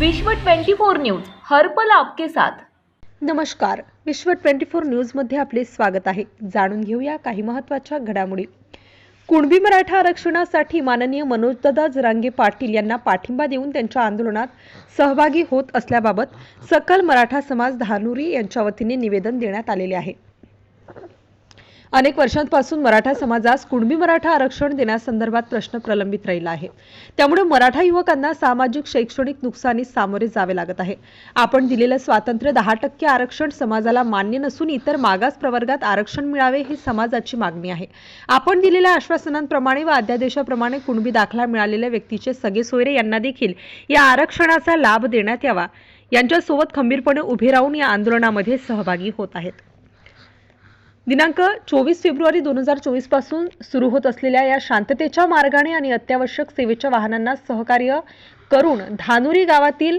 विश्व 24 न्यूज हर्पल आपके साथ. नमस्कार. विश्व ट्वेंटी फोर न्यूजमध्ये आपले स्वागत आहे. जाणून घेऊया काही महत्त्वाच्या घडामोडी. कुणबी मराठा आरक्षणासाठी माननीय मनोजदादा जरांगे पाटील यांना पाठिंबा देऊन त्यांच्या आंदोलनात सहभागी होत असल्याबाबत सकल मराठा समाज धानुरी यांच्या वतीने निवेदन देण्यात आलेले आहे. अनेक वर्षांपासून मराठा समाजास कुणबी मराठा आरक्षण देण्यासंदर्भात प्रश्न प्रलंबित राहिला आहे. त्यामुळे मराठा युवकांना सामाजिक शैक्षणिक नुकसानीस सामोरे जावे लागत आहे. आपण दिलेलं स्वातंत्र्य दहा टक्के आरक्षण समाजाला मान्य नसून इतर मागास प्रवर्गात आरक्षण मिळावे ही समाजाची मागणी आहे. आपण दिलेल्या आश्वासनांप्रमाणे व अध्यादेशाप्रमाणे कुणबी दाखला मिळालेल्या व्यक्तीचे सगळे सोयरे यांना देखील या आरक्षणाचा लाभ देण्यात यावा. यांच्यासोबत खंबीरपणे उभे राहून या आंदोलनामध्ये सहभागी होत आहेत. दिनांक चोवीस फेब्रुवारी दोन हजार चोवीसपासून सुरू होत असलेल्या या शांततेच्या मार्गाने आणि अत्यावश्यक सेवेच्या वाहनांना सहकार्य करून धानुरी गावातील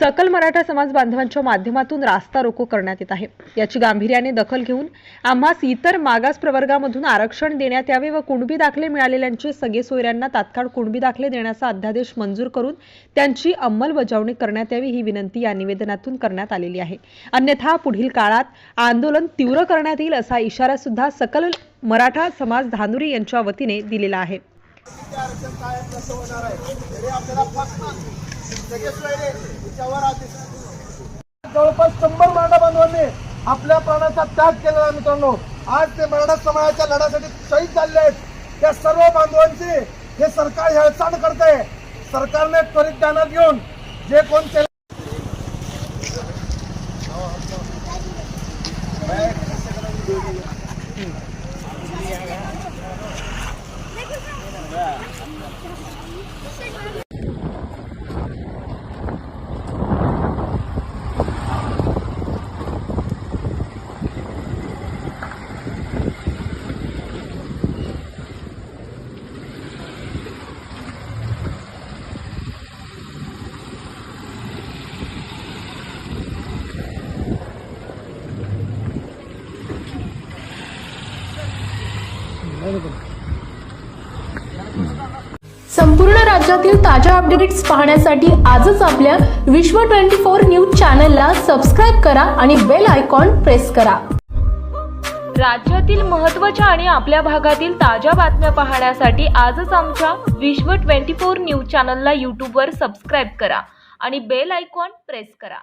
सकल मराठा समाज बांधवांच्या माध्यमातून रास्ता रोको करण्यात येत आहे. याची गांभीर्याने दखल घेऊन आम्हास इतर मागास प्रवर्गामधून आरक्षण देण्यात यावे व कुणबी दाखले मिळालेल्यांचे सगळे सोयऱ्यांना तात्काळ कुणबी दाखले देण्याचा अध्यादेश मंजूर करून त्यांची अंमलबजावणी करण्यात यावी ही विनंती या निवेदनातून करण्यात आलेली आहे. अन्यथा पुढील काळात आंदोलन तीव्र करण्यात येईल असा इशारा सुद्धा सकल मराठा समाज धानुरी यांच्या वतीने दिलेला आहे. जवळपास शंभर मराठा बांधवांनी आपल्या प्राणाचा त्याग केलेला मित्रांनो. आज ते मराठा समाजाच्या लढ्यासाठी शहीद झाले आहेत. त्या सर्व बांधवांची हे सरकार हेळसांड करते. सरकारने त्वरित ध्यानात घेऊन जे कोण संपूर्ण राज्यातील ताज्या अपडेट्स पाहण्यासाठी आजच आपल्या विश्व 24 न्यूज चॅनलला सबस्क्राईब करा आणि बेल आयकॉन प्रेस करा. राज्यातील महत्त्वाच्या आणि आपल्या भागातील ताज्या बातम्या पाहण्यासाठी आजच आमच्या विश्व 24 न्यूज चॅनलला यूट्यूबवर सबस्क्राईब करा आणि बेल आयकॉन प्रेस करा.